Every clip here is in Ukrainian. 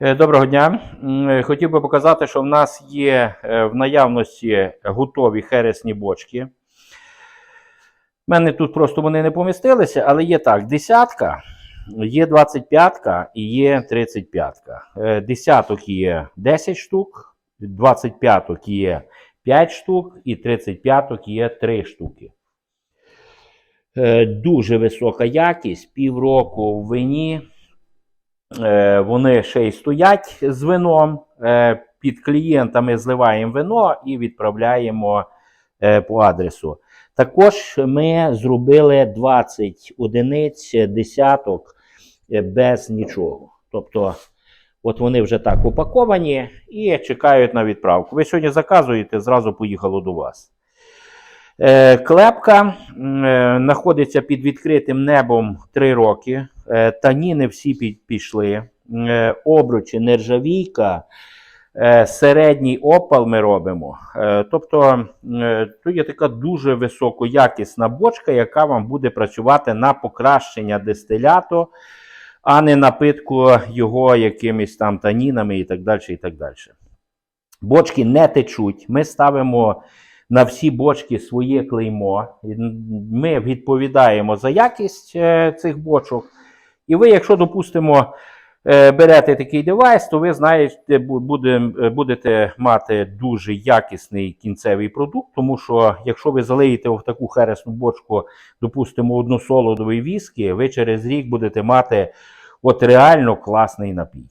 Е, Доброго дня. Е, Хотів би показати, що в нас є е, в наявності готові хересні бочки. У мене тут просто вони не помістилися, але є так: десятка, є 25-ка і є 35. Е, Десяток є 10 штук, 25 є 5 штук і 35 є 3 штуки. Дуже висока якість, півроку в вині. Е, Вони ще й стоять з вином. Е, Під клієнтами зливаємо вино і відправляємо е, по адресу. Також ми зробили 20 одиниць десяток без нічого. Тобто, от вони вже так упаковані і чекають на відправку. Ви сьогодні заказуєте, зразу поїхало до вас. Клепка знаходиться під відкритим небом 3 роки. Е, Таніни всі пі- пішли. Е, Обручі, нержавійка, е, середній опал ми робимо. Тобто, тут є така дуже високоякісна бочка, яка вам буде працювати на покращення дистиляту, а не на питку його якимись там танінами і так далі. І так далі. Бочки не течуть. Ми ставимо на всі бочки своє клеймо. Ми відповідаємо за якість цих бочок. І ви, якщо, допустимо, е, берете такий девайс, то ви знаєте, е, будете мати дуже якісний кінцевий продукт, тому що якщо ви залиєте в таку хересну бочку, допустимо, одну солодовий віскі, ви через рік будете мати от реально класний напій.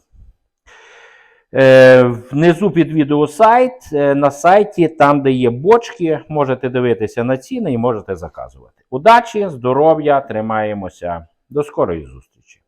Е, внизу під відео сайт. На сайті, там, де є бочки, можете дивитися на ціни і можете заказувати. Удачі, здоров'я, тримаємося. До скорої зустрічі!